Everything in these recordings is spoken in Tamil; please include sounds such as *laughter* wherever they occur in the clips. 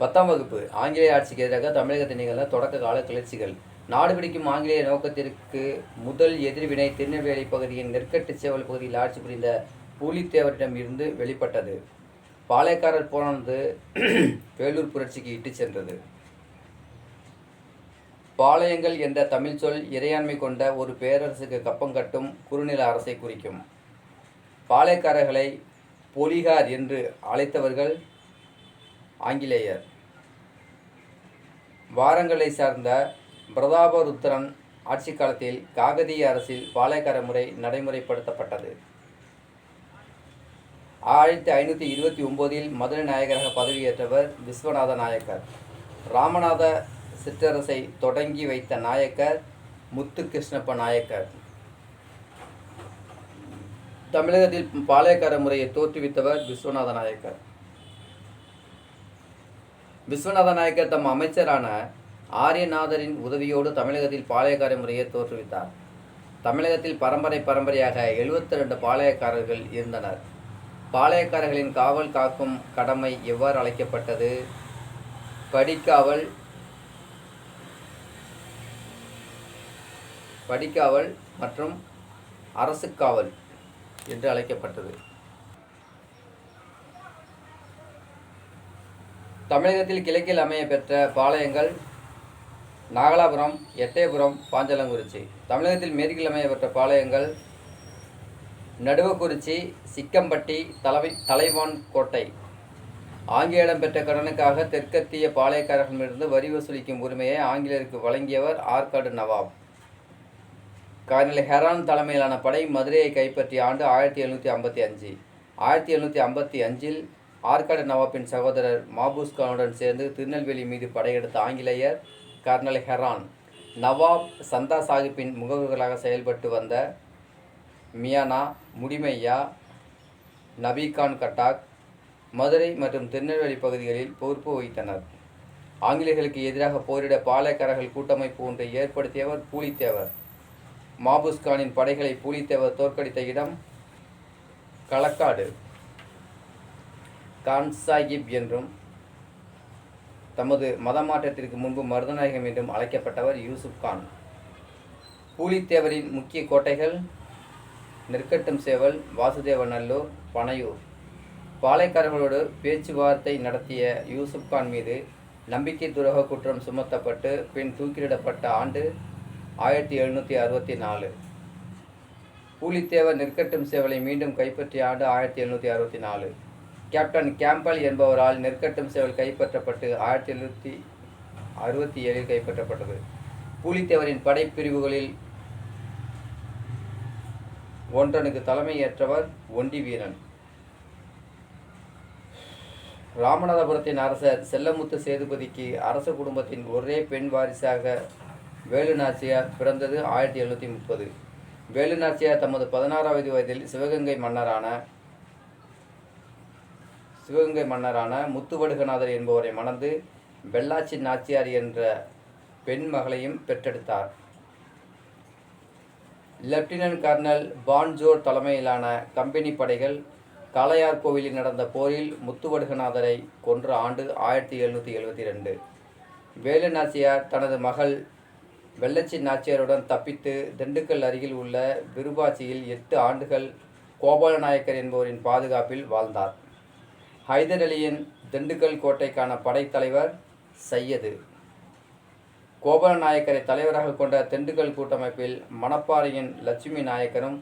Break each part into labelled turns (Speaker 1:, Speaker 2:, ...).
Speaker 1: பத்தாம் வகுப்பு. ஆங்கிலேய ஆட்சிக்கு எதிராக தமிழகத்தை நிகழ்ந்த தொடக்க கால கிளர்ச்சிகள். நாடு பிடிக்கும் ஆங்கிலேய நோக்கத்திற்கு முதல் எதிர்வினை திருநெல்வேலி பகுதியின் நெற்கட்டு சேவல் பகுதியில் ஆட்சி புரிந்த பூலித்தேவரிடம் இருந்து வெளிப்பட்டது. பாளையக்காரர் போனது வேலூர் புரட்சிக்கு இட்டுச் சென்றது. பாளையங்கள் என்ற தமிழ் சொல் இறையாண்மை கொண்ட ஒரு பேரரசுக்கு கப்பம் கட்டும் குறுநில அரசை குறிக்கும். பாளையக்காரர்களை பொலிகார் என்று அழைத்தவர்கள் ஆங்கிலேயர். வாரங்களை சார்ந்த பிரதாபருத்திரன் ஆட்சி காலத்தில் காகதிய அரசில் பாளையக்கார முறை நடைமுறைப்படுத்தப்பட்டது. ஆயிரத்தி ஐநூற்றி இருபத்தி ஒம்போதில் மதுரை நாயகராக பதவியேற்றவர் விஸ்வநாத நாயக்கர். ராமநாத சிற்றரசை தொடங்கி வைத்த நாயக்கர் முத்துகிருஷ்ணப்ப நாயக்கர். தமிழகத்தில் பாளையக்கார முறையை தோற்றுவித்தவர் விஸ்வநாத நாயக்கர். விஸ்வநாத நாயக்கர் தம் அமைச்சரான ஆரியநாதரின் உதவியோடு தமிழகத்தில் பாளையக்கார முறையை தோற்றுவித்தார். தமிழகத்தில் பரம்பரை பரம்பரையாக எழுபத்தி ரெண்டு பாளையக்காரர்கள் இருந்தனர். பாளையக்காரர்களின் காவல் காக்கும் கடமை எவ்வாறு அழைக்கப்பட்டது? படிக்காவல் படிக்காவல் மற்றும் அரசுக்காவல் என்று அழைக்கப்பட்டது. தமிழகத்தில் கிழக்கில் அமைய பெற்ற பாளையங்கள் நாகலாபுரம் எட்டயபுரம் பாஞ்சலங்குறிச்சி. தமிழகத்தில் மேற்கில் அமைய பெற்ற பாளையங்கள் நடுவக்குறிச்சி சிக்கம்பட்டி தலைமை தலைவான் கோட்டை. ஆங்கிலேயிடம் பெற்ற கடனுக்காக தெற்கத்திய பாளையக்காரர்களிடமிருந்து வரி வசூலிக்கும் உரிமையை ஆங்கிலேயருக்கு வழங்கியவர் ஆற்காடு நவாப். கர்னல் ஹெரான் தலைமையிலான படை மதுரையை கைப்பற்றிய ஆண்டு ஆயிரத்தி எழுநூற்றி ஐம்பத்தி அஞ்சு. ஆயிரத்தி எழுநூற்றி ஐம்பத்தி அஞ்சில் ஆற்காடு நவாப்பின் சகோதரர் மாபூஸ் கானுடன் சேர்ந்து திருநெல்வேலி மீது படையெடுத்த ஆங்கிலேயர் கர்னல் ஹெரான் நவாப் சந்தா சாஹிப்பின் முகவர்களாக செயல்பட்டு வந்த மியானா முடிமையா நபிகான் கட்டாக் மதுரை மற்றும் திருநெல்வேலி பகுதிகளில் பொறுப்பு வகித்தனர். ஆங்கிலேயர்களுக்கு எதிராக போரிட பாளையக்காரர்கள் கூட்டமைப்பு ஒன்றை ஏற்படுத்தியவர் பூலித்தேவர். மாபுஸ்கானின் படைகளை பூலித்தேவர் தோற்கடித்த இடம் களக்காடு. கான் சாஹிப் என்றும் தமது மதமாற்றத்திற்கு முன்பு மருதநாயகம் என்றும் அழைக்கப்பட்டவர் யூசுப் கான். பூலித்தேவரின் முக்கிய கோட்டைகள் நெற்கட்டும் சேவல் வாசுதேவநல்லூர் பனையூர். பாளையக்காரர்களோடு பேச்சுவார்த்தை நடத்திய யூசுப் கான் மீது நம்பிக்கை துரோக குற்றம் சுமத்தப்பட்டு பின் தூக்கிலிடப்பட்ட ஆண்டு ஆயிரத்தி எழுநூற்றி அறுபத்தி நாலு. பூலித்தேவர் நெற்கட்டும் சேவலை மீண்டும் கைப்பற்றிய ஆண்டு ஆயிரத்தி எழுநூற்றி அறுபத்தி நாலு. கேப்டன் கேம்பல் என்பவரால் நெற்கட்டும் சேவல் கைப்பற்றப்பட்டு ஆயிரத்தி எழுநூற்றி அறுபத்தி ஏழில் கைப்பற்றப்பட்டது. பூலித்தேவரின் படைப்பிரிவுகளில் ஒன்றனுக்கு தலைமையேற்றவர் ஒண்டி வீரன். ராமநாதபுரத்தின் அரசர் செல்லமுத்து சேதுபதிக்கு அரச குடும்பத்தின் ஒரே பெண் வாரிசாக வேலுநாச்சியார் பிறந்தது ஆயிரத்தி எழுநூற்றி முப்பது. வேலுநாச்சியார் தமது பதினாறாவது வயதில் சிவகங்கை மன்னரான சிவகங்கை மன்னரான முத்துவடுகநாதர் என்பவரை மணந்து வெள்ளாச்சி நாச்சியார் என்ற பெண் மகளையும் பெற்றெடுத்தார். லெப்டினன்ட் கர்னல் பான்ஜோர் தலைமையிலான கம்பெனி படைகள் காளையார் கோவிலில் நடந்த போரில் முத்துவடுகநாதரை கொன்ற ஆண்டு ஆயிரத்தி எழுநூற்றி எழுபத்தி ரெண்டு. வேலு நாச்சியார் தனது மகள் வெள்ளச்சி நாச்சியாருடன் தப்பித்து திண்டுக்கல் அருகில் உள்ள விருபாச்சியில் எட்டு ஆண்டுகள் கோபாலநாயக்கர் என்பவரின் பாதுகாப்பில் வாழ்ந்தார். ஹைதர் அலியின் திண்டுக்கல் கோட்டைக்கான படைத்தலைவர் சையது. கோபாலநாயக்கரை தலைவராக கொண்ட திண்டுக்கல் கூட்டமைப்பில் மணப்பாறையின் லட்சுமி நாயக்கரும்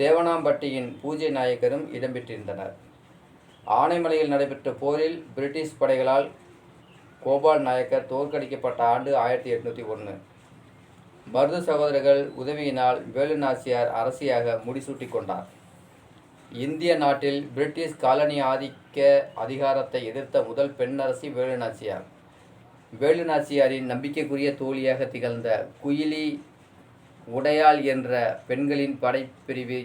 Speaker 1: தேவனாம்பட்டியின் பூஜை நாயக்கரும் இடம்பெற்றிருந்தனர். ஆனைமலையில் நடைபெற்ற போரில் பிரிட்டிஷ் படைகளால் கோபால் நாயக்கர் தோற்கடிக்கப்பட்ட ஆண்டு ஆயிரத்தி எட்நூற்றி ஒன்று மருது சகோதரர்கள் உதவியினால் வேலு நாச்சியார் அரசியாக முடிசூட்டி கொண்டார். இந்திய நாட்டில் பிரிட்டிஷ் காலனி ஆதிக்க அதிகாரத்தை எதிர்த்த முதல் பெண்ணரசி வேலு நாச்சியார் வேலு நாச்சியாரின் நம்பிக்கைக்குரிய தோழியாக திகழ்ந்த குயிலி உடையாள் என்ற பெண்களின் படைப்பிரிவை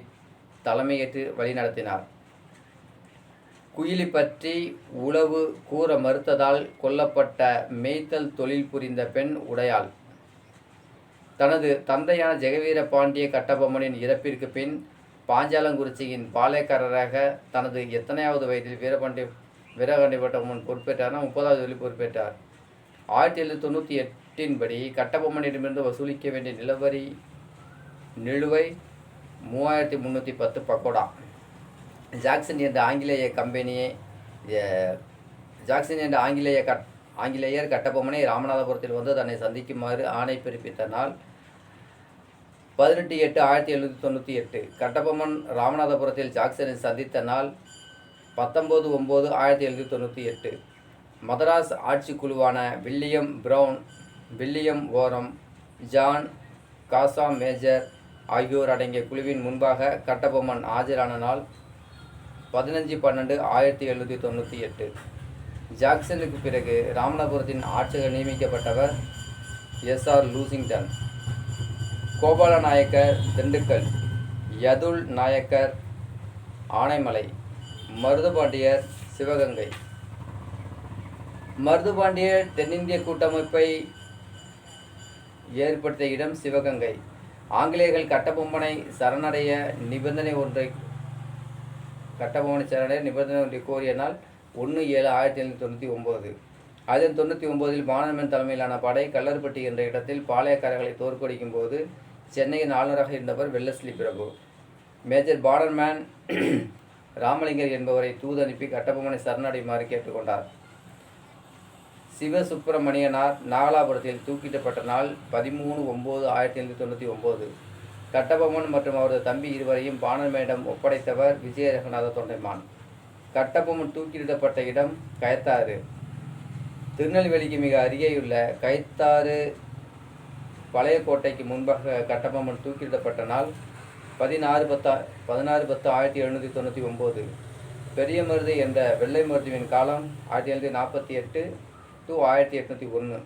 Speaker 1: தலைமையேற்று வழிநடத்தினார். குயிலி பற்றி உளவு கூற மறுத்ததால் கொல்லப்பட்ட மேய்த்தல் தொழில் புரிந்த பெண் உடையாள். தனது தந்தையான ஜெகவீர பாண்டிய கட்டபொம்மனின் இறப்பிற்கு பின் பாஞ்சாலங்குறிச்சியின் பாளையக்காரராக தனது எத்தனையாவது வயதில் வீரபாண்டி வீரகாண்டி முன் பொறுப்பேற்றார்னா முப்பதாவது வழி பொறுப்பேற்றார். ஆயிரத்தி எழுநூற்றி தொண்ணூற்றி எட்டின்படி கட்டபொம்மனிடமிருந்து வசூலிக்க வேண்டிய நிலவரி நிலுவை மூவாயிரத்தி முந்நூற்றி பத்து பக்கோடா. ஜாக்சன் என்ற ஆங்கிலேய கம்பெனியை ஜாக்சன் என்ற ஆங்கிலேய கட் ஆங்கிலேயர் கட்டபொம்மனை ராமநாதபுரத்தில் வந்து தன்னை சந்திக்குமாறு ஆணை பிறப்பித்த நாள் பதினெட்டு எட்டு ஆயிரத்தி எழுநூற்றி தொண்ணூற்றி எட்டு. கட்டபொம்மன் ராமநாதபுரத்தில் ஜாக்சனை சந்தித்த நாள் பத்தொம்போது ஒம்பது ஆயிரத்தி எழுநூற்றி தொண்ணூற்றி எட்டு. மதராஸ் ஆட்சிக்குழுவான வில்லியம் பிரவுன் வில்லியம் ஓரம் ஜான் காசா மேஜர் ஆகியோர் அடங்கிய குழுவின் முன்பாக கட்டபொம்மன் ஆஜரான நாள் பதினஞ்சு பன்னெண்டு ஆயிரத்தி எழுநூற்றி தொண்ணூற்றி எட்டு. ஜாக்சனுக்கு பிறகு ராமநாதபுரத்தின் ஆட்சியர் நியமிக்கப்பட்டவர் எஸ்ஆர் லூசிங்டன். கோபால நாயக்கர் திண்டுக்கல் யதுல் நாயக்கர் ஆனைமலை மருதுபாண்டியர் சிவகங்கை. மருதுபாண்டியர் தென்னிந்திய கூட்டமைப்பை ஏற்படுத்திய இடம் சிவகங்கை. ஆங்கிலேயர்கள் கட்டபொம்மனை சரணடைய நிபந்தனை ஒன்றை கட்டபொம்மனை சரணடைய நிபந்தனை ஒன்றை கோரிய நாள் ஒன்று ஏழு ஆயிரத்தி எழுநூற்றி தொண்ணூற்றி ஒம்பது ஆயிரத்தி தொண்ணூற்றி ஒம்போதில் பானமன் தலைமையிலான படை கல்லர்பட்டி என்ற இடத்தில் பாளையக்காரர்களை தோற்கடிக்கும் போது சென்னையின் ஆளுநராக இருந்தவர் வெல்லஸ்லி பிரபு. மேஜர் பார்டர்மேன் *clears throat* ராமலிங்கர் என்பவரை தூது அனுப்பி கட்டபொம்மனை சரணடையுமாறு கேட்டுக்கொண்டார். சிவசுப்பிரமணியனார் நாகலாபுரத்தில் தூக்கிட்டப்பட்ட நாள் பதிமூணு ஒம்பது ஆயிரத்தி எழுநூற்றி தொண்ணூற்றி ஒம்பது. கட்டபொம்மன் மற்றும் அவரது தம்பி இருவரையும் பாணர்மேடம் ஒப்படைத்தவர் விஜய தொண்டைமான். கட்டபொம்மன் தூக்கிலிடப்பட்ட இடம் கயத்தாறு. திருநெல்வேலிக்கு மிக அருகேயுள்ள கைத்தாறு பழைய கோட்டைக்கு முன்பாக கட்டபொம்மன் தூக்கிலிடப்பட்ட நாள் பதினாறு பத்தா பதினாறு பத்து ஆயிரத்தி எழுநூற்றி தொண்ணூற்றி ஒம்பது. பெரிய மருது என்ற வெள்ளை மருதுவின் காலம் ஆயிரத்தி எழுநூற்றி நாற்பத்தி எட்டு டு ஆயிரத்தி எட்நூற்றி ஒன்று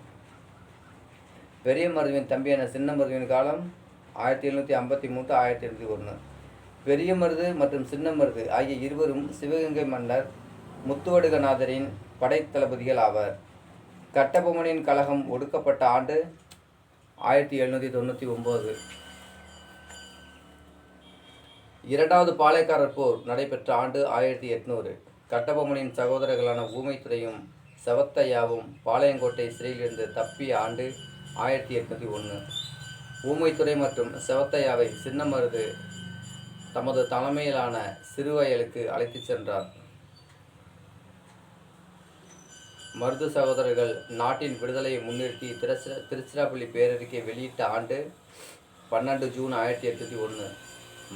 Speaker 1: பெரிய மருதுவின் தம்பியான சின்ன மருதுவின் காலம் ஆயிரத்தி எழுநூற்றி ஐம்பத்தி மூணு ஆயிரத்தி எழுநூற்றி ஒன்று பெரிய மருது மற்றும் சின்ன மருது ஆகிய இருவரும் சிவகங்கை மன்னர் முத்துவடுகநாதரின் படைத்தளபதிகள் ஆவர். கட்டபொம்மனின் கழகம் ஒடுக்கப்பட்ட ஆண்டு ஆயிரத்தி எழுநூற்றி தொண்ணூற்றி ஒம்பது இரண்டாவது பாளையக்காரர் போர் நடைபெற்ற ஆண்டு ஆயிரத்தி எட்நூறு. கட்டபொம்மனின் சகோதரர்களான ஊமைத்துறையும் செவத்தையாவும் பாளையங்கோட்டை சிறையிலிருந்து தப்பிய ஆண்டு ஆயிரத்தி எட்நூற்றி ஒன்று. ஊமைத்துறை மற்றும் செவத்தையாவை சின்னமருது தமது தலைமையிலான சிறுவயலுக்கு அழைத்துச் சென்றார். மருது சகோதரர்கள் நாட்டின் விடுதலையை முன்னிறுத்தி திருச்சிரா திருச்சிராப்பள்ளி பேரறிக்கை வெளியிட்ட ஆண்டு பன்னெண்டு ஜூன் ஆயிரத்தி எட்நூற்றி ஒன்று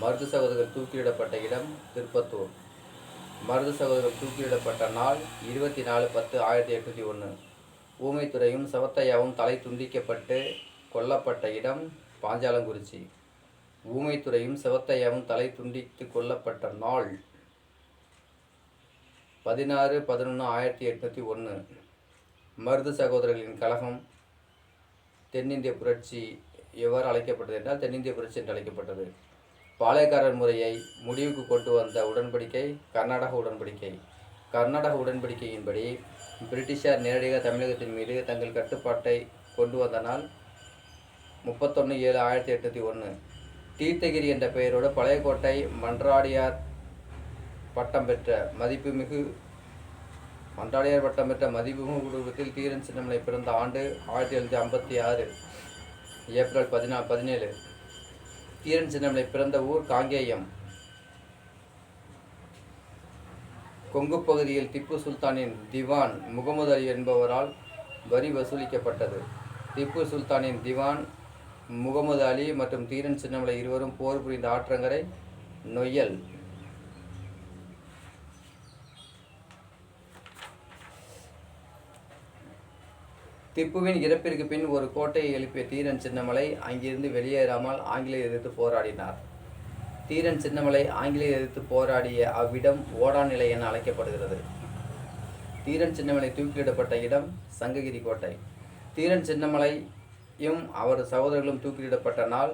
Speaker 1: மருது சகோதரர்கள் தூக்கிலிடப்பட்ட இடம் திருப்பத்தூர். மருது சகோதரர்கள் தூக்கிலிடப்பட்ட நாள் இருபத்தி நாலு பத்து ஆயிரத்தி எட்நூற்றி ஒன்று ஊமைத்துறையும் சவத்தையாவும் தலை துண்டிக்கப்பட்டு கொல்லப்பட்ட இடம் பாஞ்சாலங்குறிச்சி. ஊமைத்துறையும் சிவத்தையாவும் தலை துண்டித்து கொல்லப்பட்ட நாள் பதினாறு பதினொன்று ஆயிரத்தி எட்நூற்றி ஒன்று மருது சகோதரர்களின் கழகம் தென்னிந்திய புரட்சி எவ்வாறு அழைக்கப்பட்டது என்றால் தென்னிந்திய புரட்சி என்று அழைக்கப்பட்டது. பாளையக்காரர் முறையை முடிவுக்கு கொண்டு வந்த உடன்படிக்கை கர்நாடக உடன்படிக்கை. கர்நாடக உடன்படிக்கையின்படி பிரிட்டிஷார் நேரடியாக தமிழகத்தின் மீது தங்கள் கட்டுப்பாட்டை கொண்டு வந்தனால் முப்பத்தொன்று ஏழு ஆயிரத்தி எட்நூற்றி ஒன்று தீர்த்தகிரி என்ற பெயரோடு பழையக்கோட்டை மன்றாடியார் பட்டம் பெற்ற மதிப்புமிகு மன்றாடியார் பட்டம் பெற்ற மதிப்புமிகு குடும்பத்தில் தீரன் சின்னமலை பிறந்த ஆண்டு ஆயிரத்தி எழுநூற்றி ஐம்பத்தி ஆறு ஏப்ரல் பதினா பதினேழு. தீரன் சின்னமலை பிறந்த ஊர் காங்கேயம். கொங்கு பகுதியில் திப்பு சுல்தானின் திவான் முகமது அலி என்பவரால் வரி வசூலிக்கப்பட்டது. திப்பு சுல்தானின் திவான் முகமது அலி மற்றும் தீரன் சின்னமலை இருவரும் போர் புரிந்த ஆற்றங்கரை நொய்யல். திப்புவின் இறப்பிற்கு பின் ஒரு கோட்டையை எழுப்பிய தீரன் சின்னமலை அங்கிருந்து வெளியேறாமல் ஆங்கிலேயர் எதிர்த்து போராடினார். தீரன் சின்னமலை ஆங்கிலேயர் எதிர்த்து போராடிய அவ்விடம் ஓடாநிலை என அழைக்கப்படுகிறது. தீரன் சின்னமலை தூக்கிலிடப்பட்ட இடம் சங்ககிரி கோட்டை. தீரன் சின்னமலையும் அவரது சகோதரர்களும் தூக்கிலிடப்பட்ட நாள்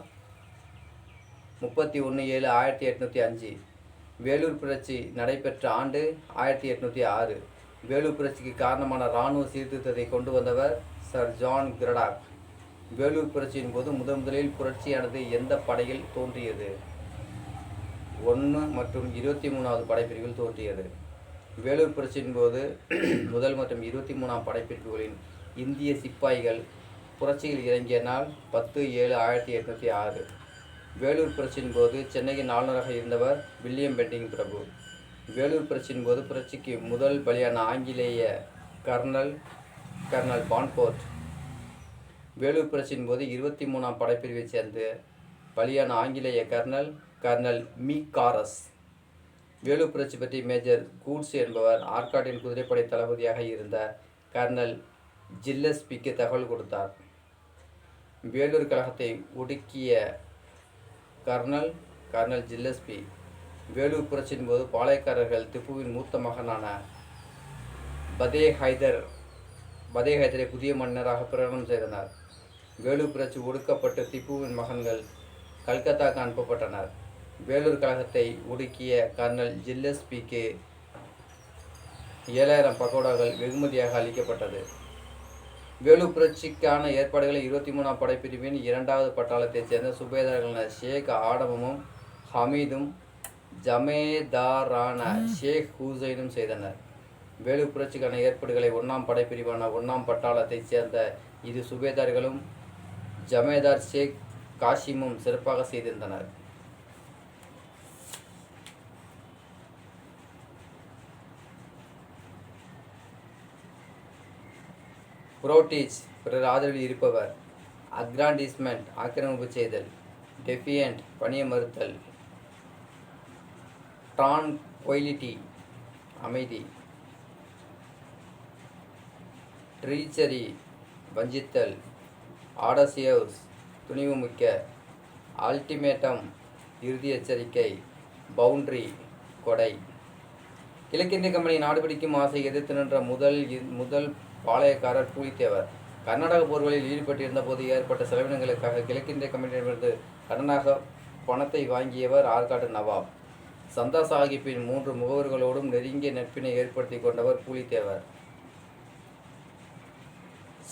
Speaker 1: முப்பத்தி ஒன்று ஏழு ஆயிரத்தி எட்நூற்றி அஞ்சு. வேலூர் புரட்சி நடைபெற்ற ஆண்டு ஆயிரத்தி எட்நூற்றி ஆறு. வேலூர் புரட்சிக்கு காரணமான இராணுவ சீர்திருத்தத்தை கொண்டு வந்தவர் சர் ஜான் கிரடாக். வேலூர் புரட்சியின் போது முதன் முதலில் புரட்சியானது எந்த படையில் தோன்றியது? ஒன்று மற்றும் இருபத்தி மூணாவது படைப்பிரிவில் தோன்றியது. வேலூர் புரட்சியின் போது *clears throat* முதல் மற்றும் இருபத்தி மூணாம் படைப்பிரிவுகளின் இந்திய சிப்பாய்கள் புரட்சியில் இறங்கிய நாள் பத்து ஏழு ஆயிரத்தி எட்நூற்றி ஆறு. வேலூர் புரட்சியின் போது சென்னையின் ஆளுநராக இருந்தவர் வில்லியம் பெண்டிங் பிரபு. வேலூர் புரட்சியின் போது புரட்சிக்கு முதல் பலியான ஆங்கிலேய கர்னல் கர்னல் பான்போர்ட். வேலூர் புரட்சியின் போது இருபத்தி மூணாம் படைப்பிரிவைச் சேர்ந்து பலியான ஆங்கிலேய colonel colonel McKerras Vellore புரட்சி பற்றி மேஜர் கூட்ஸ் என்பவர் ஆர்காட்டின் குதிரைப்படை தளபதியாக இருந்த கர்னல் ஜில்லஸ்பிக்கு தகவல் கொடுத்தார். வேலூர் கழகத்தை ஒடுக்கிய கர்னல் கர்னல் ஜில்லஸ்பி வேலூர் புரட்சியின் போது பாளையக்காரர்கள் திப்புவின் மூத்த மகனான பதே ஹைதர் பதே புதிய மன்னராக பிரகடனம் செய்தனர் வேலூர் புரட்சி ஒடுக்கப்பட்டு திப்புவின் மகன்கள் கல்கத்தாக்கு அனுப்பப்பட்டனர். வேலூர் கழகத்தை ஒடுக்கிய கர்னல் ஜில்லஸ்பிக்கு ஏழாயிரம் பகோடாக்கள் வெகுமதியாக அளிக்கப்பட்டது. வேலூர் புரட்சிக்கான ஏற்பாடுகளை இருபத்தி மூணாம் படைப்பிரிவின் இரண்டாவது பட்டாளத்தைச் சேர்ந்த சுபேதார்களான ஷேக் ஆடமும் ஹமீதும் ஜமேதாரான ஷேக் ஹூசைனும் செய்தனர். வேலூர் புரட்சிக்கான ஏற்பாடுகளை ஒன்றாம் படைப்பிரிவான ஒன்றாம் பட்டாளத்தைச் சேர்ந்த இது சுபேதார்களும் ஜமேதார் ஷேக் காஷிமும் சிறப்பாக செய்திருந்தனர். புரோட்டீஸ் பிறர் ஆதரவில் இருப்பவர் அக்ராண்டிஸ்மெண்ட் ஆக்கிரமிப்பு செய்தல் டெஃபியண்ட் பணிய மறுத்தல் ட்ரான்குயிலிட்டி அமைதி. ட்ரீச்சரி வஞ்சித்தல் ஆடசியவ்ஸ் துணிவு மிக்க அல்டிமேட்டம் இறுதி எச்சரிக்கை பவுண்ட்ரி கொடை. கிழக்கிந்திய கம்பெனி நாடுபிடிக்கும் ஆசை எதிர்த்து நின்ற முதல் இ- முதல் பாளையக்காரர் பூலித்தேவர். கர்நாடக போர்களில் ஈடுபட்டிருந்த போது ஏற்பட்ட செலவினங்களுக்காக கிழக்கிந்திய கம்பெனியிடமிருந்து கடனாக பணத்தை வாங்கியவர் ஆற்காடு நவாப். சந்தா சாஹிப்பின் மூன்று முகவர்களோடும் நெருங்கிய நட்பினை ஏற்படுத்தி கொண்டவர் பூலித்தேவர்.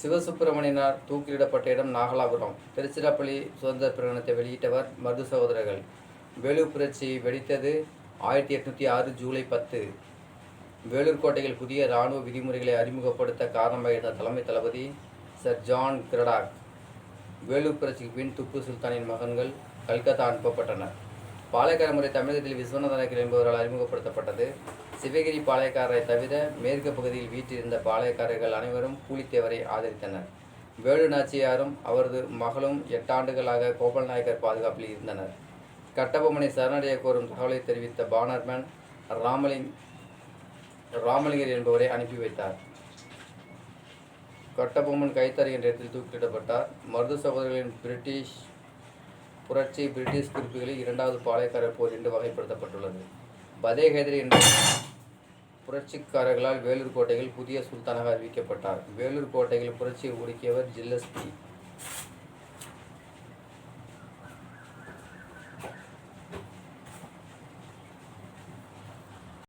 Speaker 1: சிவசுப்பிரமணியனார் தூக்கிலிடப்பட்ட இடம் நாகலாபுரம். திருச்சிராப்பள்ளி சுதந்திர பிரகடனத்தை வெளியிட்டவர் மருது சகோதரர்கள். வேலூர் புரட்சி வெடித்தது ஆயிரத்தி எட்நூற்றி ஆறு ஜூலை பத்து. வேலூர் கோட்டையில் புதிய இராணுவ விதிமுறைகளை அறிமுகப்படுத்த காரணமாக இருந்த தலைமை தளபதி சர் ஜான் கிரடாக். வேலூர் புரட்சிக்கு பின் துப்பு சுல்தானின் மகன்கள் கல்கத்தா அனுப்பப்பட்டனர். பாளையக்கார முறை தமிழகத்தில் விஸ்வநாதனக்கர் என்பவரால் அறிமுகப்படுத்தப்பட்டது. சிவகிரி பாளையக்காரரை தவிர மேற்கு பகுதியில் வீற்றிருந்த பாளையக்காரர்கள் அனைவரும் பூலித்தேவரை ஆதரித்தனர். வேலு நாச்சியாரும் அவரது மகளும் எட்டாண்டுகளாக கோபால் நாயக்கர் பாதுகாப்பில் இருந்தனர். கட்டபொம்மனை சரணடைய கோரும் தகவலை தெரிவித்த பானர்மேன் ராமலிங் ராமலிங்கர் என்பவரை அனுப்பி வைத்தார். கட்டபொம்மன் கைத்தறி என்ற இடத்தில் தூக்கிலிடப்பட்டார். மருது சகோதரர்களின் பிரிட்டிஷ் புரட்சி பிரிட்டிஷ் குறிப்புகளில் இரண்டாவது பாளையக்காரர் போர் என்று வகைப்படுத்தப்பட்டுள்ளது. பதேஹதரி என்ற புரட்சிக்காரர்களால் வேலூர் கோட்டையில் புதிய சுல்தானாக அறிவிக்கப்பட்டார். வேலூர் கோட்டையில் புரட்சியை ஒடுக்கியவர் ஜில்லஸ்பி